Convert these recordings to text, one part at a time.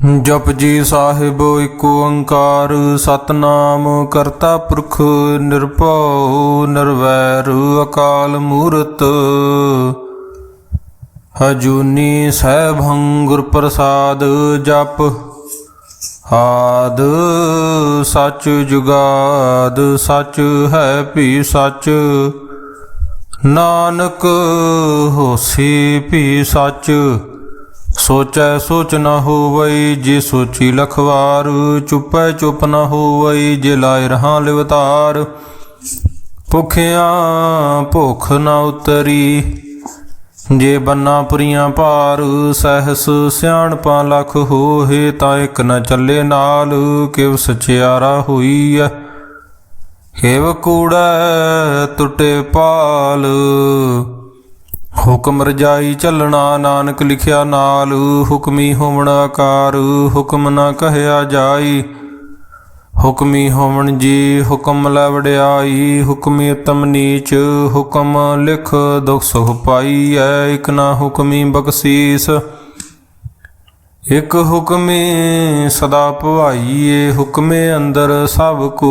ਜਪ ਜੀ ਸਾਹਿਬ ਏਕ ਓੰਕਾਰ, ਸਤਨਾਮ ਕਰਤਾ ਪੁਰਖ ਨਿਰਭਉ, ਨਿਰਵੈਰ ਅਕਾਲ ਮੂਰਤ। ਹਜੂਨੀ ਸੈਭੰ ਗੁਰ ਪ੍ਰਸਾਦ ਜਪ, ਆਦ ਸੱਚ ਜੁਗਾਦ, ਸੱਚ ਹੈ ਭੀ ਸੱਚ। ਨਾਨਕ ਹੋਸੀ ਭੀ ਸੱਚ ਸੋਚੈ ਸੋਚ ਨ ਹੋਵਈ ਜੇ ਸੋਚੀ ਲਖਵਾਰ, ਚੁੱਪੈ ਚੁੱਪ ਨ ਹੋਵਈ ਜੇ ਲਾਇ ਰਹਾ ਲਿਵਤਾਰ। ਭੁਖਿਆ ਭੁਖ ਨ ਉਤਰੀ, ਜੇ ਬੰਨਾ ਪੁਰੀਆਂ ਭਾਰ, ਸਹਿਸ ਸਿਆਣਪਾਂ ਲਖ ਹੋਏ ਤਾਂ ਇੱਕ ਨ ਚੱਲੇ ਨਾਲ, ਕਿਵ ਸਚਿਆਰਾ ਹੋਈ ਐ ਕਿਵ ਕੂੜਾ ਟੁੱਟੇ ਪਾਲ ਹੁਕਮ ਰਜਾਈ ਚੱਲਣਾ, ਨਾਨਕ ਲਿਖਿਆ ਨਾਲ, ਹੁਕਮੀ ਹੋਵਣ ਆਕਾਰ, ਹੁਕਮ ਨਾ ਕਹਿਆ ਜਾਈ। ਹੁਕਮੀ ਹੋਵਣ ਜੀ, ਹੁਕਮ ਲੈ ਵਡਿਆਈ, ਹੁਕਮੀ ਉਤਮ ਨੀਚ, ਹੁਕਮ ਲਿਖ ਦੁਖ ਸੁਖ ਪਾਈ, ਐ ਇਕ ਨਾ ਹੁਕਮੀ ਬਖਸ਼ੀਸ। ਇਕ ਹੁਕਮੇ ਸਦਾ ਭਵਾਈਏ, ਹੁਕਮੇ ਅੰਦਰ ਸਭ ਕੋ।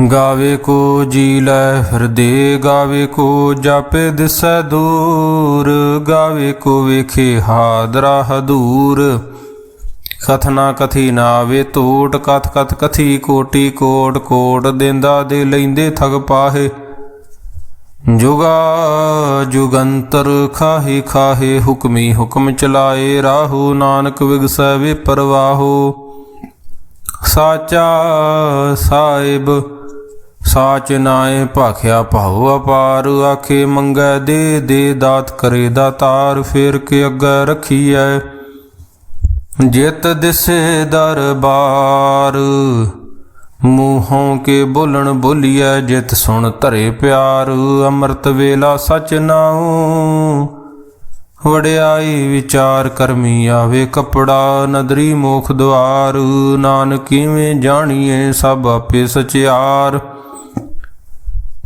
ਗਾਵੇ ਕੋ ਜੀ ਲੈ ਹਿਰਦੇ, ਗਾਵੇ ਕੋ ਜਾਪੇ ਦਿਸੈ ਦੂਰ, ਗਾਵੇ ਕੋ ਵੇਖੇ ਹਾਦਰਾ ਹਦੂਰ ਕਥਨਾ ਕਥੀ ਨਾ ਆਵੇ ਟੋਟ ਕਥ ਕਥ ਕਥੀ ਕੋਟੀ ਕੋਟ ਕੋਟ ਦੇਂਦਾ ਦੇ ਲੈਂਦੇ ਠਗ ਪਾਹੇ। ਜੁਗਾ ਜੁਗੰਤਰ ਖਾਹੀ, ਖਾਹੇ ਹੁਕਮੀ ਹੁਕਮ ਚਲਾਏ, ਰਾਹੂ ਨਾਨਕ ਵਿਗਸੈ ਵੇ ਪਰਵਾਹੋ। ਸਾਚਾ ਸਾਹਿਬ ਸਾਚ ਨਾਏ ਭਾਖਿਆ ਭਾਉ ਅਪਾਰ, ਆਖੇ ਮੰਗੈ ਦੇ ਦੇ ਦਾਤ ਕਰੇ ਦਾਤਾਰ ਫੇਰ ਕੇ ਅੱਗੇ ਰਖੀਐ। ਜਿਤ ਦਿਸੇ ਦਰਬਾਰ, ਮੂੰਹੋਂ ਕੇ ਬੋਲਣ ਬੋਲੀਐ, ਜਿਤ ਸੁਣ ਧਰੇ ਪਿਆਰ, ਅੰਮ੍ਰਿਤ ਵੇਲਾ ਸਚ ਨਾਉ। ਵਡਿਆਈ ਵਿਚਾਰ ਕਰਮੀ ਆਵੇ ਕਪੜਾ, ਨਦਰੀ ਮੋਖ ਦੁਆਰ, ਨਾਨਕ ਕਿਵੇਂ ਜਾਣੀਏ ਸਭ ਆਪੇ ਸਚਿਆਰ।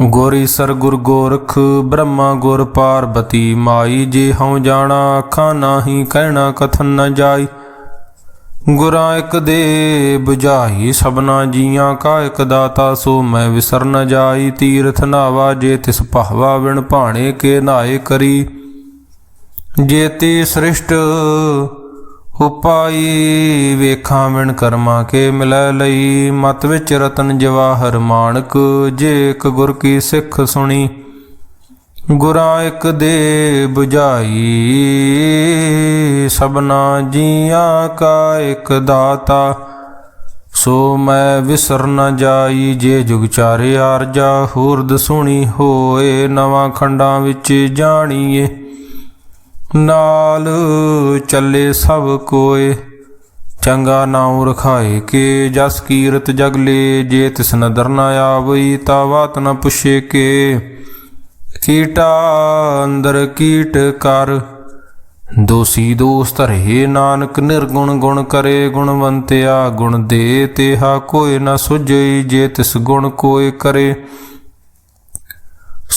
ਗੋਰੀ ਸਰ ਗੁਰ ਗੋਰਖ, ਬ੍ਰਹਮਾ ਗੁਰ ਪਾਰਬਤੀ, ਮਾਈ ਜੇ ਹਉ ਜਾਣਾ, ਅੱਖਾਂ ਨਾਹੀ ਕਹਿਣਾ, ਕਥਨ ਨ ਜਾਈ। ਗੁਰਾਂ ਇਕ ਦੇ 부ਝਾਈ ਸਭਨਾ ਜੀਆਂ ਕਾ ਇਕ ਦਾਤਾ, ਸੋ ਮੈਂ ਵਿਸਰ ਨ ਜਾਈ। ਤੀਰਥ ਨਾਵਾ ਜੇ ਤਿਸ ਭਾਵਾ ਵਿਣ ਭਾਣੇ, ਕੇ ਨਾਏ ਕਰੀ। ਜੇਤੀ ਸ੍ਰਿਸ਼ਟ ਉਪਾਈ ਵੇਖਾਂ ਵਿਣ ਕਰਮਾ ਕੇ ਮਿਲੈ ਲਈ। ਮਤ ਵਿੱਚ ਰਤਨ ਜਵਾਹਰ ਮਾਣਕ, ਜੇ ਇੱਕ ਗੁਰ ਕੀ ਸਿੱਖ ਸੁਣੀ, ਗੁਰਾਂ ਇੱਕ ਦੇ 부ਝਾਈ ਸਭਨਾ ਜੀਆਂ ਕਾ ਇੱਕ ਦਾਤਾ, ਸੋ ਮੈਂ ਵਿਸਰ ਨ ਜਾਈ। ਜੇ ਜੁਗ ਚਾਰੇ ਆਰਜਾ, ਹੂਰਦ ਸੁਣੀ ਹੋਏ, ਨਵਾਂ ਖੰਡਾਂ ਵਿੱਚ ਜਾਣੀਏ। ਨਾਲ ਚੱਲੇ ਸਭ ਕੋਏ। ਚੰਗਾ ਨਾਉ ਰਖਾਏ ਕੇ, ਜਸ ਕੀਰਤ ਜਗਲੇ ਜੇ ਤਿਸ ਨਦਰ ਨ ਆਵਈ, ਤਾ ਬਾਤ ਨ ਪੁੱਛੇ ਕੇ। ਕੀਟਾ ਅੰਦਰ ਕੀਟ ਕਰ, ਦੋਸੀ ਦੋਸ ਧਰੇ ਨਾਨਕ, ਨਿਰਗੁਣ ਗੁਣ ਕਰੇ, ਗੁਣਵੰਤਿਆ ਗੁਣ ਦੇ, ਤੇਹਾ ਕੋਈ ਨ ਸੁਝਈ, ਜੇ ਤਿਸ ਗੁਣ ਕੋਈ ਕਰੇ।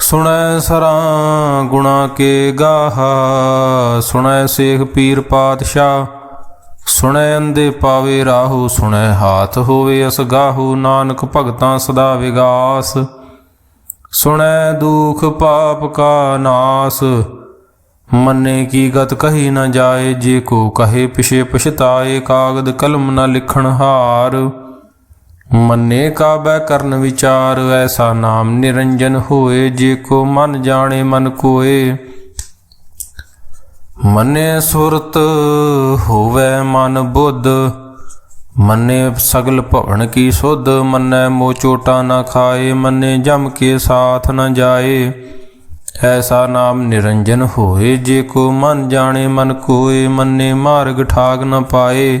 ਸੁਣੈ ਸਰਾਂ ਗੁਣਾ ਕੇ ਗਾਹਾ, ਸੁਣੈ ਸੇਖ ਪੀਰ ਪਾਤਸ਼ਾਹ, ਸੁਣੈ ਅੰਦੇ ਪਾਵੇ ਰਾਹੂ, ਸੁਣੈ ਹਾਥ ਹੋਵੇ ਅਸਗਾਹੂ ਨਾਨਕ ਭਗਤਾਂ ਸਦਾ ਵਿਗਾਸ। ਸੁਣੈ ਦੁਖ ਪਾਪ ਕਾ ਨਾਸ, ਮੰਨੇ ਕੀ ਗਤ ਕਹੀ ਨਾ ਜਾਏ, ਜੇ ਕੋ ਕਹੇ ਪਿਛੇ ਪਛਤਾਏ, ਕਾਗਦ ਕਲਮ ਨਾ ਲਿਖਣ ਹਾਰ। ਮੰਨੇ ਕਾਬੈ ਕਰਨ ਵਿਚਾਰ, ਐਸਾ ਨਾਮ ਨਿਰੰਜਨ ਹੋਏ, ਜੇ ਕੋ ਮਨ ਜਾਣੇ ਮਨ ਕੋਏ। ਮੰਨੇ ਸੁਰਤ ਹੋਵੇ ਮਨ ਬੁੱਧ, ਮੰਨੇ ਸਗਲ ਭਵਨ ਕੀ ਸੁਧ, ਮੰਨੈ ਮੋ ਚੋਟਾ ਨਾ ਖਾਏ, ਮੰਨੇ ਜਮ ਕੇ ਸਾਥ ਨਾ ਜਾਏ। ਐਸਾ ਨਾਮ ਨਿਰੰਜਨ ਹੋਏ, ਜੇ ਕੋ ਮਨ ਜਾਣੇ ਮਨ ਕੋਏ, ਮੰਨੇ ਮਾਰਗ ਠਾਗ ਨਾ ਪਾਏ।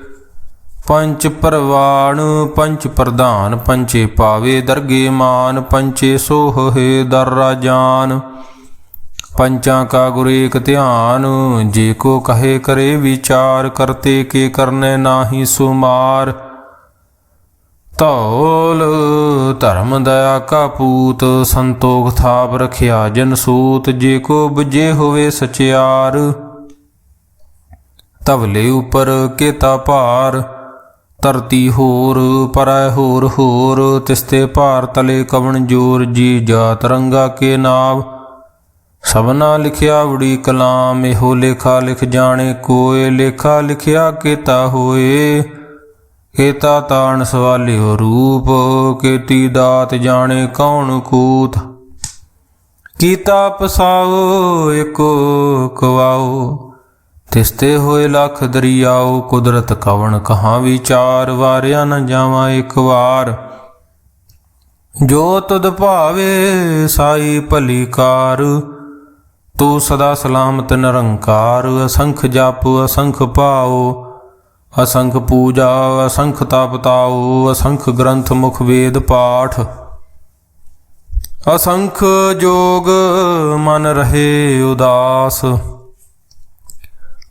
ਪੰਚ ਪਰਵਾਣ ਪੰਚ ਪ੍ਰਧਾਨ, ਪੰਚੇ ਪਾਵੇ ਦਰਗੇ ਮਾਨ, ਪੰਚੇ ਸੋਹੇ ਦਰ ਰਾਜਾਨ। ਪੰਚਾਂ ਕਾ ਗੁਰ ਏਕ ਧਿਆਨ, ਜੇ ਕੋ ਕਹੇ ਕਰੇ ਵਿਚਾਰ, ਕਰਤੇ ਕੇ ਕਰਨੇ ਨਾਹੀ ਸੁਮਾਰ। ਧੌਲ, ਧਰਮ ਦਇਆ ਕਾ ਪੂਤ, ਸੰਤੋਖ ਥਾਪ ਰਖਿਆ ਜਨ ਸੂਤ, ਜੇ ਕੋ ਬੁਝੇ ਹੋਵੇ ਸਚਿਆਰ। ਤਵਲੇ ਉਪਰ ਕੇਤਾ ਭਾਰ ਧਰਤੀ ਹੋਰ, ਪਰੈ ਹੋਰ ਹੋਰ, ਤਿਸਤੇ ਭਾਰ ਤਲੇ ਕਵਣ ਜੋਰ, ਜੀ ਜਾਤ ਰੰਗਾ ਕੇ ਨਾਵ। ਸਭਨਾ ਲਿਖਿਆ ਉੜੀ ਕਲਾਮ, ਇਹੋ ਲੇਖਾ ਲਿਖ ਜਾਣੇ ਕੋਏ, ਲੇਖਾ ਲਿਖਿਆ ਕੀਤਾ ਹੋਏ। ਕੇਤਾ ਤਾਣ ਸਵਾਲਿਓ ਰੂਪ, ਕੇਤੀ ਦਾਤ ਜਾਣੇ ਕੌਣ ਕੂਤ। ਕੀਤਾ ਪਸਾਓ, ਏਕੋ ਕਵਾਓ। ਤਿਸਤੇ ਹੋਏ ਲੱਖ ਦਰਿਆਓ ਕੁਦਰਤ ਕਵਣ ਕਹਾਂ ਵਿਚਾਰ, ਵਾਰਿਆ ਨ ਜਾਵਾਂ ਇੱਕ ਵਾਰ। ਜੋ ਤੁਧ ਭਾਵੇ ਸਾਈ ਭਲੀ ਕਾਰ ਤੂੰ ਸਦਾ ਸਲਾਮਤ ਨਿਰੰਕਾਰ। ਅਸੰਖ ਜਪ, ਅਸੰਖ ਪਾਓ ਅਸੰਖ ਪੂਜਾ, ਅਸੰਖ ਤਪਤਾਓ ਅਸੰਖ ਗ੍ਰੰਥ ਮੁਖ ਵੇਦ ਪਾਠ। ਅਸੰਖ ਜੋਗ ਮਨ ਰਹੇ ਉਦਾਸ।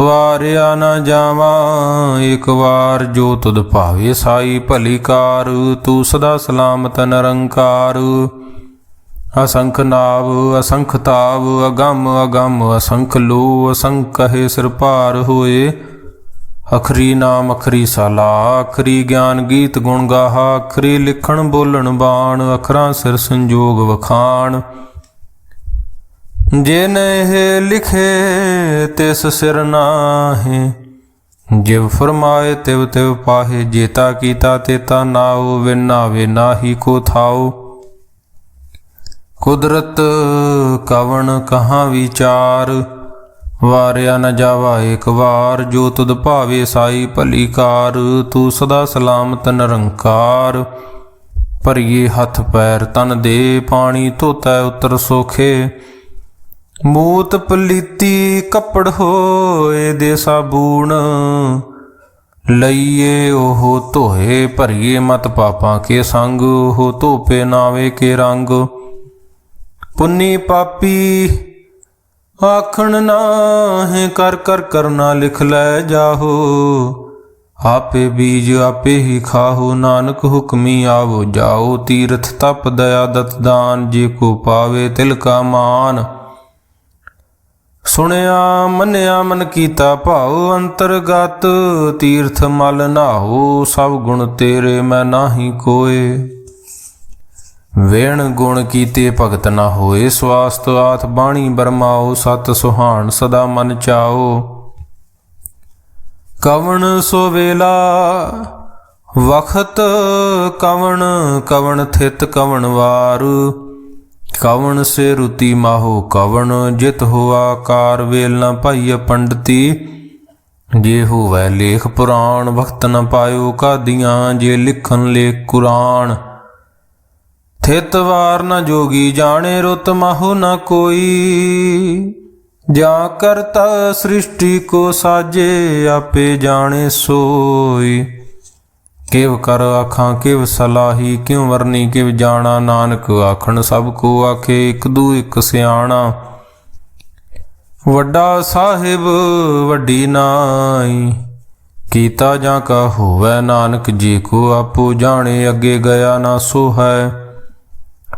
ਵਾਰਿਆ ਨਾ ਜਾਵਾਂ, ਇੱਕ ਵਾਰ ਜੋ ਤੁਧ ਭਾਵੇ ਸਾਈ ਭਲੀ ਕਾਰ, ਤੂੰ ਸਦਾ ਸਲਾਮਤ ਨਿਰੰਕਾਰ। ਅਸੰਖ ਨਾਵ, ਅਸੰਖ ਤਾਵ, ਅਗੰਮ ਅਗੰਮ, ਅਸੰਖ ਲੋ ਅਸੰਖ ਕਹੇ ਸਿਰ ਭਾਰ ਹੋਏ। ਅਖਰੀ ਨਾਮ, ਅਖਰੀ ਸਾਲਾ, ਅਖਰੀ ਗਿਆਨ ਗੀਤ ਗੁਣ ਗਾਹਾ, ਅਖਰੀ ਲਿਖਣ ਬੋਲਣ ਬਾਣ, ਅਖਰਾਂ ਸਿਰ ਸੰਜੋਗ ਵਖਾਣ। ਜਿਨ ਇਹ ਲਿਖੇ ਤਿਸ ਸਿਰ ਨਾਹੀ, ਜਿਵ ਫਰਮਾਏ ਤਿਵ ਤਿਵ ਪਾਹੇ, ਜੇਤਾ ਕੀਤਾ ਤੇਤਾ ਨਾਉ ਵਿਨਾ ਵਿਨਾਹੀ ਕੋ ਥਾਉ। ਕੁਦਰਤ ਕਵਣ ਕਹਾਂ ਵਿਚਾਰ, ਵਾਰਿਆ ਨ ਜਾਵਾ ਇੱਕ ਵਾਰ, ਜੋ ਤੁਧ ਭਾਵੇ ਸਾਈ ਭਲੀ ਕਾਰ, ਤੂੰ ਸਦਾ ਸਲਾਮਤ ਨਿਰੰਕਾਰ। ਭਰੀਏ ਹੱਥ ਪੈਰ ਤਨ ਦੇ, ਪਾਣੀ ਧੋਤਾ ਉਤਰ ਸੋਖੇ ਮੂਤ ਪਲੀਤੀ ਕੱਪੜ ਹੋਏ ਦੇ ਸਾਬੂਣ ਲਈਏ ਉਹ ਧੋਏ ਭਰੀਏ ਮਤ ਪਾਪਾਂ ਕੇ ਸੰਗ, ਉਹ ਧੋਪੇ ਨਾਵੇ ਕੇ ਰੰਗ। ਪੁੰਨੀ ਪਾਪੀ, ਆਖਣ ਨਾਹੀਂ ਕਰ ਕਰ ਕਰਨਾ ਲਿਖ ਲੈ ਜਾਹੋ। ਆਪੇ ਬੀਜ ਆਪੇ ਹੀ ਖਾਹੋ, ਨਾਨਕ ਹੁਕਮੀ ਆਵੋ ਜਾਓ। ਤੀਰਥ ਤਪ ਦਇਆ ਦਤ ਦਾਨ, ਜੇ ਕੋ ਪਾਵੇ ਤਿਲ ਕਾ ਮਾਨ। ਸੁਣਿਆ, ਮੰਨਿਆ, ਮਨ ਕੀਤਾ ਭਾਉ ਅੰਤਰਗਤ, ਤੀਰਥ ਮਲ ਨਾਹੋ, ਸਭ ਗੁਣ ਤੇਰੇ ਮੈਂ ਨਾਹੀ ਕੋਏ। ਵੇਣ ਗੁਣ ਕੀਤੇ ਭਗਤ ਨਾ ਹੋਏ, ਸਵਾਸਤ ਆਥ ਬਾਣੀ ਬਰਮਾਓ, ਸਤ ਸੁਹਾਣ ਸਦਾ ਮਨ ਚਾਓ। ਕਵਣ ਸੋ ਵੇਲਾ, ਵਖਤ ਕਵਣ ਕਵਣ ਥਿਤ ਕਵਣ ਵਾਰ ਕਵਣ ਸੇ ਰੁਤੀ ਮਾਹੋ ਕਵਣ, ਜਿਤ ਹੋ ਆਕਾਰ ਵੇਲ ਨ ਭਾਈ ਪੰਡਤੀ। ਜੇ ਹੋਵੇ ਲੇਖ ਪੁਰਾਣ ਵਕਤ ਨ ਪਾਇਓ ਕਾਦੀਆਂ, ਜੇ ਲਿਖਨ ਲੇਖ ਕੁਰਾਨ। ਥਿਤ ਵਾਰ ਨ ਜੋਗੀ ਜਾਣੇ, ਰੁਤ ਮਾਹੋ ਨ ਕੋਈ। ਜਾਂ ਕਰਤਾ ਸ੍ਰਿਸ਼ਟੀ ਕੋ ਸਾਜੇ, ਆਪੇ ਜਾਣੇ ਸੋਈ। ਕਿਵ ਕਰ ਆਖਾਂ, ਕਿਵ ਸਲਾਹੀ, ਕਿਉ ਵਰਨੀ, ਕਿਵ ਜਾਣਾ, ਨਾਨਕ ਆਖਣ, ਸਭ ਕੋ ਆਖੇ ਇਕ ਦੂ ਇਕ ਸਿਆਣਾ। ਵੱਡਾ ਸਾਹਿਬ ਵੱਡੀ ਨਾਈ, ਕੀਤਾ ਜਾਂ ਕਾ ਹੋਵੇ ਨਾਨਕ, ਜੀ ਕੋ ਆਪੋ ਜਾਣੇ, ਅੱਗੇ ਗਿਆ ਨਾ ਸੋ ਹੈ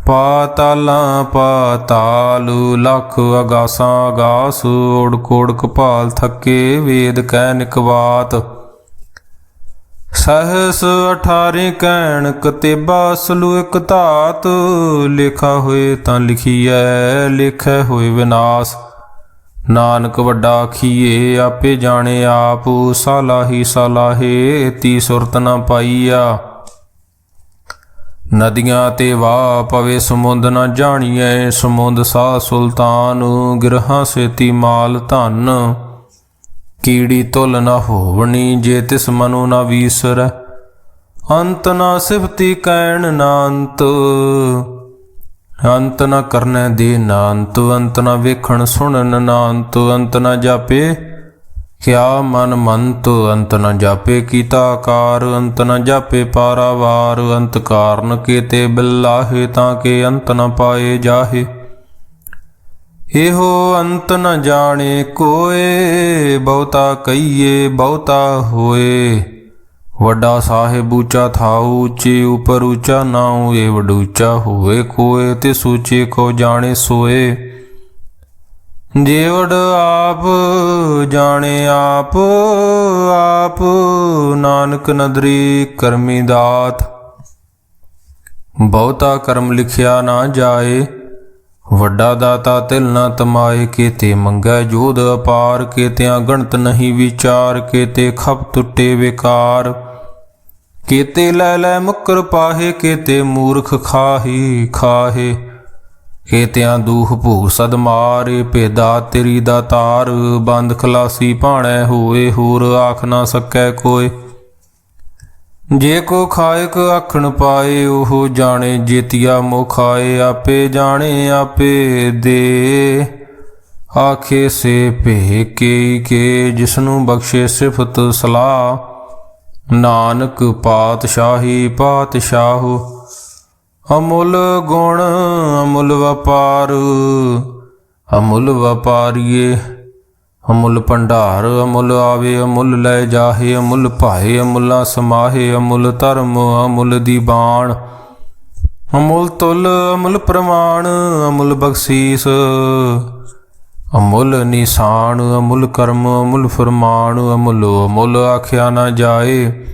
ਪਾਤਾਲਾਂ ਪਾਤਾਲ, ਲਖ ਅਗਾਸਾਂ ਅਗਾਸ ਓੜ ਕੋੜ ਕਪਾਲ ਥੱਕੇ, ਵੇਦ ਕਹਿ ਨਿਕਵਾਤ। ਸਹਸ 18 ਕਹਿਣ, ਕਤੇਬਾ ਸਲੂ ਇਕ ਧਾਤ। ਲਿਖਾ ਹੋਏ ਤਾਂ ਲਿਖੀਐ, ਲਿਖੈ ਹੋਏ ਵਿਨਾਸ਼। ਨਾਨਕ ਵੱਡਾ ਖੀਏ ਆਪੇ ਜਾਣੇ ਆਪ। ਸਾਲਾਹੀ ਸਾਲਾਹੇ ਤੀ ਸੁਰਤ ਨਾ ਪਾਈਆ। ਨਦੀਆਂ ਤੇ ਵਾਹ ਪਵੇ, ਸਮੁੰਦ ਨਾ ਜਾਣੀਐ। ਸਮੁੰਦ ਸਾ ਸੁਲਤਾਨ, ਗਿਰਹਾਂ ਸੇਤੀ ਮਾਲ ਧਨ। ਕੀੜੀ ਤੁਲ ਨਾ ਹੋਵਣੀ ਜੇ ਤਿਸ ਮਨੋ ਨਾ ਵੀਸਰ। ਅੰਤ ਨਾ ਸਿਫਤੀ ਕਹਿਣ ਨਾ ਅੰਤ ਅੰਤ ਨਾ ਕਰਨੈ ਦੇ ਨਾ ਅੰਤ ਨਾ ਵੇਖਣ ਸੁਣਨ ਨਾ ਅੰਤ ਅੰਤ ਨਾ ਜਾਪੇ ਕਿਆ ਮਨ ਮੰਤ। ਅੰਤ ਨ ਜਾਪੇ ਕੀਤਾ ਆਕਾਰ। ਅੰਤ ਨ ਜਾਪੇ ਪਾਰਾਵਾਰ। ਅੰਤ ਕਾਰਨ ਕੀਤੇ ਬਿਲਾਹੇ ਤਾਂ ਕੇ ਅੰਤ ਨ ਪਾਏ ਜਾਹੇ। ਇਹੋ ਅੰਤ ਨ ਜਾਣੇ ਕੋਏ, ਬਹੁਤਾ ਕਈਏ ਬਹੁਤਾ ਹੋਏ। ਵੱਡਾ ਸਾਹਿਬ ਉੱਚਾ ਥਾਉ, ਉੱਚੇ ਉਪਰ ਉੱਚਾ ਨਾਉ ਏ ਵਡੂਚਾ ਹੋਏ ਕੋਏ ਤੇ ਸੂਚੇ ਕੋ ਜਾਣੇ ਸੋਏ। ਜੀਵੜ ਆਪ ਜਾਣੇ ਆਪ ਆਪ ਨਾਨਕ ਨਦਰੀ ਕਰਮੀ ਦਾਤ। ਬਹੁਤਾ ਕਰਮ ਲਿਖਿਆ ਨਾ ਜਾਏ ਵੱਡਾ ਦਾਤਾ ਤਿਲ ਨਾ ਤਮਾਏ ਕੀਤੇ, ਮੰਗੈ ਜੋਧ ਅਪਾਰ ਕੀਤਿਆਂ, ਗਣਤ ਨਹੀਂ ਵਿਚਾਰ ਕੀਤੇ, ਖਪ ਟੁੱਟੇ ਵਿਕਾਰ। ਕੀਤੇ ਲੈ ਲੈ ਮੁਕਰ ਪਾਹੇ, ਕੀਤੇ ਮੂਰਖ ਖਾਹੀ, ਖਾਹੇ। ਕੀਤਿਆਂ ਦੂਖ ਭੂ ਸਦ ਮਾਰੇ, ਭੇਦਾ ਤੇਰੀ ਦਾ ਤਾਰ, ਬੰਦ ਖਲਾਸੀ ਭਾਣੈ ਹੋਏ, ਹੋਰ ਆਖ ਨਾ ਸਕੈ ਕੋਏ ਜੇ ਕੋ ਖਾਇਕ ਆਖਣ ਪਾਏ, ਉਹ ਜਾਣੇ ਜੇਤੀਆ ਮੁਖਾਏ, ਆਪੇ ਜਾਣੇ, ਆਪੇ ਦੇ। ਆਖੇ ਸੇ ਭੇ ਕੇ ਕੇ, ਜਿਸਨੂੰ ਬਖਸ਼ੇ ਸਿਫਤ ਸਲਾਹ। ਨਾਨਕ ਪਾਤਸ਼ਾਹੀ ਪਾਤਸ਼ਾਹ, ਅਮੁੱਲ ਗੁਣ, ਅਮੁੱਲ ਵਪਾਰ, ਅਮੁੱਲ ਵਪਾਰੀਏ। ਅਮੁੱਲ ਭੰਡਾਰ, ਅਮੁੱਲ ਆਵੇ, ਅਮੁੱਲ ਲੈ ਜਾਹੇ, ਅਮੁੱਲ ਭਾਏ, ਅਮੁੱਲਾ ਸਮਾਹੇ, ਅਮੁੱਲ ਧਰਮ, ਅਮੁੱਲ ਦੀ ਬਾਣ। ਅਮੁੱਲ ਤੁਲ, ਅਮੁੱਲ ਪ੍ਰਮਾਣ, ਅਮੁੱਲ ਬਖਸ਼ੀਸ। ਅਮੁੱਲ ਨਿਸ਼ਾਨ, ਅਮੁੱਲ ਕਰਮ, ਅਮੁੱਲ ਫਰਮਾਨ, ਅਮੁੱਲ ਅਮੁੱਲ ਆਖਿਆ ਨਾ ਜਾਏ।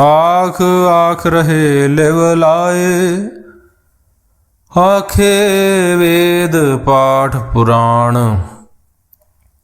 ਆਖ ਆਖ ਰਹੇ ਲਿਵ ਲਾਏ। ਆਖੇ ਵੇਦ ਪਾਠ ਪੁਰਾਣ।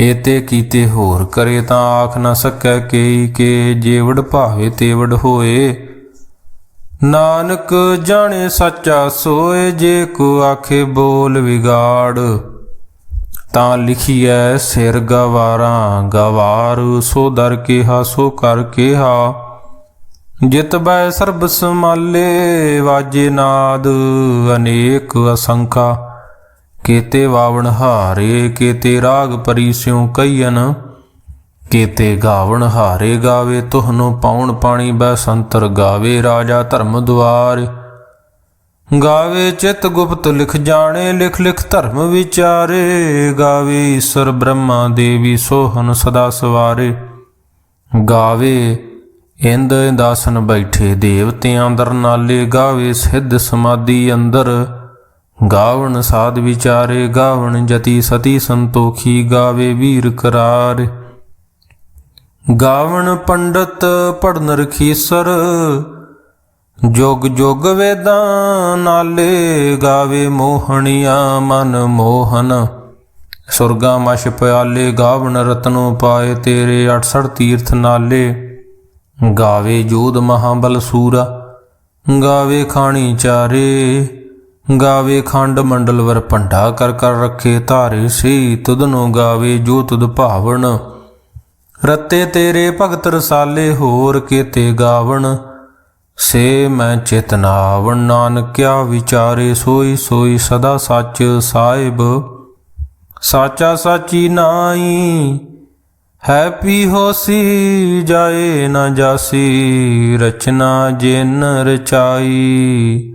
ਏਤੇ ਕੀਤੇ ਹੋਰ ਕਰੇ ਤਾਂ ਆਖ ਨਾ ਸਕੈ ਕੇਈ ਕੇ ਜੇਵੜ ਭਾਵੇ ਤੇਵੜ ਹੋਏ। ਨਾਨਕ ਜਾਣੇ ਸੱਚਾ ਸੋਏ, ਜੇ ਕੋ ਆਖੇ ਬੋਲ ਵਿਗਾੜ। ਤਾਂ ਲਿਖੀਐ ਸਿਰ ਗਵਾਰਾਂ, ਗਵਾਰ ਸੋ ਦਰ ਕਿਹਾ, ਸੋ ਕਰ ਕਿਹਾ। ਜਿਤ ਬੈ ਸਰਬ ਸਮਾਲੇ ਵਾਜੇ ਨਾਦ ਅਨੇਕ ਅਸੰਖਾ। ਕੇਤੇ ਵਾਵਣ ਹਾਰੇ, ਕੀਤੇ ਰਾਗ ਪਰੀਸਿਉ ਕਈਨ ਕੀਤੇ ਗਾਵਣ ਹਾਰੇ ਗਾਵੇ, ਤੁਹਨੋ ਪਾਉਣ ਪਾਣੀ ਬੈ ਸੰਤਰ ਗਾਵੇ, ਰਾਜਾ ਧਰਮ ਦੁਆਰ। ਗਾਵੇ ਚਿਤ ਗੁਪਤ ਲਿਖ ਜਾਣੇ, ਲਿਖ ਲਿਖ ਧਰਮ ਵਿਚਾਰੇ। ਗਾਵੇ ਈਸ਼ਰ ਬ੍ਰਹਮਾ ਦੇਵੀ ਸੋਹਨ ਸਦਾ ਸਵਾਰੇ। ਗਾਵੇ ਇੰਦ ਦਾਸਨ ਬੈਠੇ ਦੇਵਤਿਆਂ ਅੰਦਰ ਨਾਲੇ, ਗਾਵੇ ਸਿੱਧ ਸਮਾਧੀ ਅੰਦਰ। ਗਾਵਣ ਸਾਧ ਵਿਚਾਰੇ, ਗਾਵਣ ਜਤੀ ਸਤੀ ਸੰਤੋਖੀ, ਗਾਵੇ ਵੀਰ ਕਰਾਰ। ਗਾਵਣ ਪੰਡਤ ਪੜਨ ਰਖੀਸਰ ਜੋਗ ਜੋਗ ਵੇਦਾਂ ਨਾਲੇ ਗਾਵੇ ਮੋਹਣੀਆਂ ਮਨ ਮੋਹਨ। ਸੁਰਗਾ ਮਸ਼ ਪਿਆਲੇ, ਗਾਵਣ ਰਤਨੋ ਪਾਏ ਤੇਰੇ 68 ਤੀਰਥ ਨਾਲੇ। ਗਾਵੇ ਜੋਧ ਮਹਾਬਲ ਸੂਰਾ, ਗਾਵੇ ਖਾਣੀ ਚਾਰੇ। ਗਾਵੇ ਖੰਡ ਮੰਡਲ ਵਰ ਭੰਡਾ ਕਰ ਕਰ ਰੱਖੇ ਧਾਰੇ ਸੀ ਤੁਧਨੋ ਗਾਵੇ ਜੋ ਤੁਧ ਭਾਵਣ। ਰਤੇ ਤੇਰੇ ਭਗਤ ਰਸਾਲੇ ਹੋਰ ਕੀਤੇ ਗਾਵਣ। ਸੇ ਮੈਂ ਚੇਤਨਾਵਣ ਨਾਨਕਿਆ ਵਿਚਾਰੇ ਸੋਈ ਸੋਈ ਸਦਾ ਸੱਚ ਸਾਹਿਬ। ਸਾਚਾ ਸਾਚੀ ਨਾਈ ਹੈਪੀ ਹੋਸੀ, ਜਾਏ ਨਾ ਜਾਸੀ, ਰਚਨਾ ਜਿਨ ਰਚਾਈ।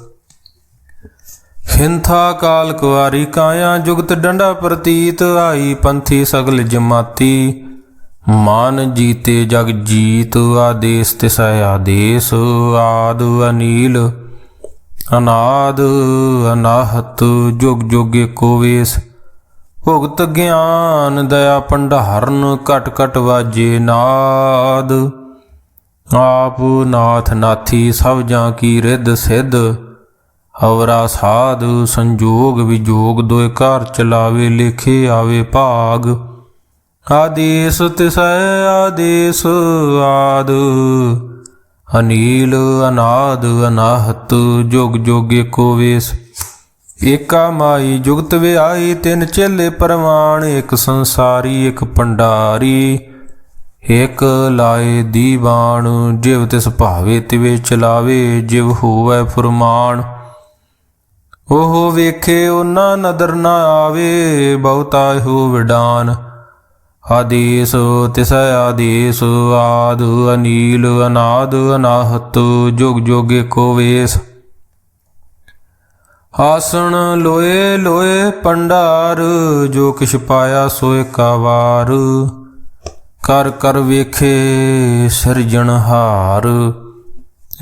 ਹਿੰਥਾ ਕਾਲ ਕੁਆਰੀ ਕਾਇਆ ਜੁਗਤ ਡੰਡਾ ਪ੍ਰਤੀਤ, ਆਈ ਪੰਥੀ ਸਗਲ ਜਮਾਤੀ। ਮਾਨ ਜੀਤੇ ਜਗ ਜੀਤ, ਆਦੇਸ ਤਿਸੈ ਆਦੇਸ, ਆਦ ਅਨੀਲ। ਅਨਾਦ ਅਨਾਹਤ, ਜੁਗ ਜੁਗ ਏਕੋ ਵੇਸ। ਭੁਗਤ ਗਿਆਨ ਦਇਆ ਭੰਡਾਰਨ ਕਟ ਕਟ ਵਾਜੇ ਨਾਦ। ਆਪ ਨਾਥ ਨਾਥੀ ਸਭ ਜਾਂ ਕੀ ਰਿੱਧ ਸਿੱਧ। ਹਵਰਾ ਸਾਧ, ਸੰਜੋਗ ਵਿਜੋਗ, ਦੋਇ ਘਰ ਚਲਾਵੇ, ਲੇਖੇ ਆਵੇ ਭਾਗ। ਆਦੇਸ ਤਿਸੈ ਆਦੇਸ, ਆਦ। ਅਨੀਲ, ਅਨਾਦ, ਅਨਾਹਤ, ਜੁਗ ਜੁਗ ਏਕੋ ਵੇਸ। ਏਕਾ ਮਾਈ, ਜੁਗਤ ਵਿਆਈ ਤਿੰਨ ਚੇਲੇ ਪਰਮਾਨ ਇੱਕ ਸੰਸਾਰੀ ਇੱਕ ਪੰਡਾਰੀ। ਇਕ ਲਾਏ ਦੀਵਾਨ, ਜਿਵ ਤਿਸ ਭਾਵੇ ਤਿਵੇ ਚਲਾਵੇ, ਜਿਵ ਹੋਵੇ ਫਰਮਾਨ। ਉਹ ਵੇਖੇ ਉਹਨਾਂ ਨਦਰ ਨਾ ਆਵੇ, ਬਹੁਤਾ ਵਿਡਾਨ। ਆਦੇਸ ਤਿਸੈ ਆਦੇਸ, ਆਦ ਅਨੀਲ ਅਨਾਦ ਅਨਾਹਤ, ਜੁਗ ਜੁਗ ਏਕੋ ਵੇਸ। ਆਸਣ ਲੋਏ ਲੋਏ ਪੰਡਾਰ, ਜੋ ਕਿਛ ਪਾਇਆ ਸੋ ਏਕਾ ਕਰ ਕਰ ਵੇਖੇ ਸਿਰਜਣਹਾਰ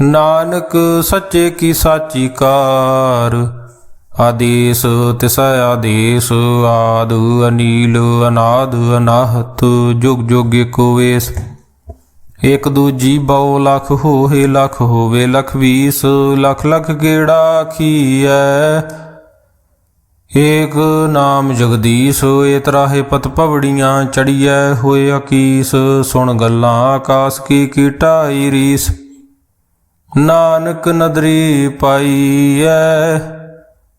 ਨਾਨਕ ਸੱਚੇ ਕੀ ਸਾਚੀ ਕਾਰ। ਆਦੇਸ ਤਿਸੈ ਆਦੇਸ, ਆਦ ਅਨੀਲ, ਅਨਾਦ, ਅਨਾਹਤ, ਜੁਗ ਜੁਗ ਏਕੋ ਵੇਸ। ਇਕ ਦੂਜੀ ਬਹੁ ਲਖ ਹੋਏ ਲਖ ਹੋਵੇ ਲਖ ਵੀਸ, ਲਖ ਲਖ ਗੇੜਾ ਆਖੀਐ? ਏਕ ਨਾਮ ਜਗਦੀਸ਼, ਏ ਤਰਾਹੇ ਪਤ ਪਵੜੀਆਂ ਚੜੀਐ, ਹੋਏ ਅਕੀਸ, ਸੁਣ ਗੱਲਾਂ ਆਕਾਸ ਕੀ ਕੀਟਾਈ ਰੀਸ। ਨਾਨਕ ਨਦਰੀ ਪਾਈਐ।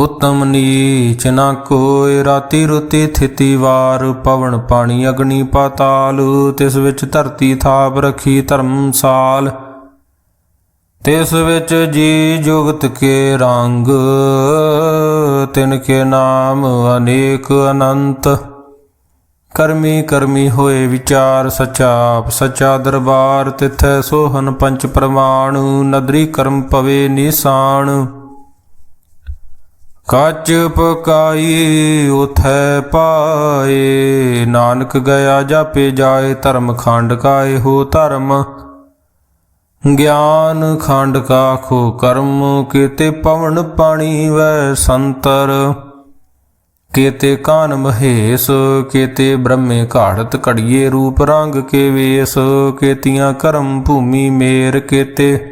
ਉਤਮ ਨੀਚ ਨਾ ਕੋਇ ਰਾਤੀ ਰੁਤੀ ਥਿਤੀ ਵਾਰ, ਪਵਨ ਪਾਣੀ ਅਗਨੀ ਪਾਤਾਲ, ਤਿਸ ਵਿੱਚ ਧਰਤੀ ਥਾਪ ਰਖੀ ਧਰਮਸਾਲ ਤਿਸ ਵਿੱਚ ਜੀ ਜੁਗਤ ਕੇ ਰੰਗ, ਤਿਨ ਕੇ ਨਾਮ ਅਨੇਕ ਅਨੰਤ। ਕਰਮੀ ਕਰਮੀ ਹੋਏ ਵਿਚਾਰ ਸਚਾਪ ਆਪ ਸਚਾ ਦਰਬਾਰ, ਤਿਥੈ ਸੋਹਨ ਪੰਚ ਪ੍ਰਮਾਣ, ਨਦਰੀ ਕਰਮ ਪਵੇ ਨਿਸਾਨ। ਕੱਚ ਪਕਾਈ ਉਥੈ ਪਾਏ, ਨਾਨਕ ਗਿਆ ਜਾਪੇ ਜਾਏ, ਧਰਮ ਖੰਡ ਕਾਏ ਹੋ ਧਰਮ। ਗਿਆਨ ਖੰਡ ਕਾਖੋ ਕਰਮ, ਕੀਤੇ ਪਵਨ ਪਾਣੀ ਵੈ ਸੰਤਰ। ਕੇਤੇ ਕਾਨ ਮਹੇਸ਼, ਕੇਤੇ ਬ੍ਰਹਮੇ ਘਾੜਤ ਘੜੀਏ ਰੂਪ ਰੰਗ ਕੇ ਵੇਸ। ਕੇਤੀਆਂ ਕਰਮ ਭੂਮੀ ਮੇਰ ਕੇਤੇ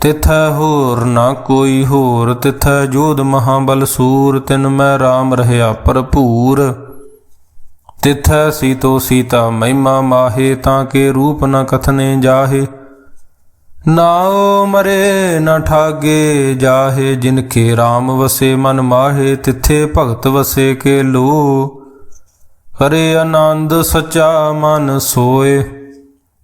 ਤਿਥੈ ਹੋਰ ਨਾ ਕੋਈ ਹੋਰ, ਤਿਥੈ ਜੋਧ ਮਹਾਬਲ ਸੂਰ, ਤਿਨ ਮੈਂ RAM ਰਹਿਆ ਭਰਪੂਰ। ਤਿਥੈ ਸੀਤੋ ਸੀਤਾ ਮਹਿਮਾ ਮਾਹੇ, ਤਾਂ ਕੇ ਰੂਪ ਨ ਕਥਨੇ ਜਾਹੇ। ਨਾਉ ਮਰੇ ਨ ਠਾਗੇ ਜਾਹੇ, ਜਿਨ ਕੇ RAM ਵਸੇ ਮਨ ਮਾਹੇ, ਤਿਥੇ ਭਗਤ ਵਸੇ ਕੇ ਲੋ। ਹਰੇ ਆਨੰਦ ਸਚਾ ਮਨ ਸੋਏ।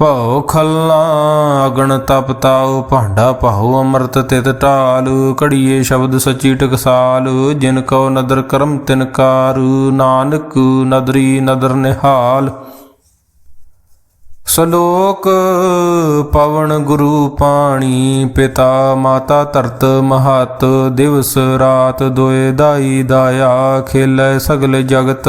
ਭਉ ਖੱਲਾ, ਅਗਣ ਤਪ ਤਾਉ, ਭਾਂਡਾ ਭਾਉ, ਅੰਮ੍ਰਿਤ ਤਿਤ ਢਾਲ, ਘੜੀਏ ਸ਼ਬਦ ਸਚੀ ਟਕਸਾਲ, ਜਿਨ ਕੋ ਨਦਰ ਕਰਮ ਤਿਨਕਾਰ ਨਾਨਕ ਨਦਰੀ ਨਦਰ ਨਿਹਾਲ। ਸ਼ਲੋਕ, ਪਵਨ ਗੁਰੂ ਪਾਣੀ, ਪਿਤਾ ਮਾਤਾ ਧਰਤ ਮਹਤ, ਦਿਵਸ ਰਾਤ ਦੋਏ ਦਾਈ ਦਾਇਆ, ਖੇਲੇ ਸਗਲ ਜਗਤ।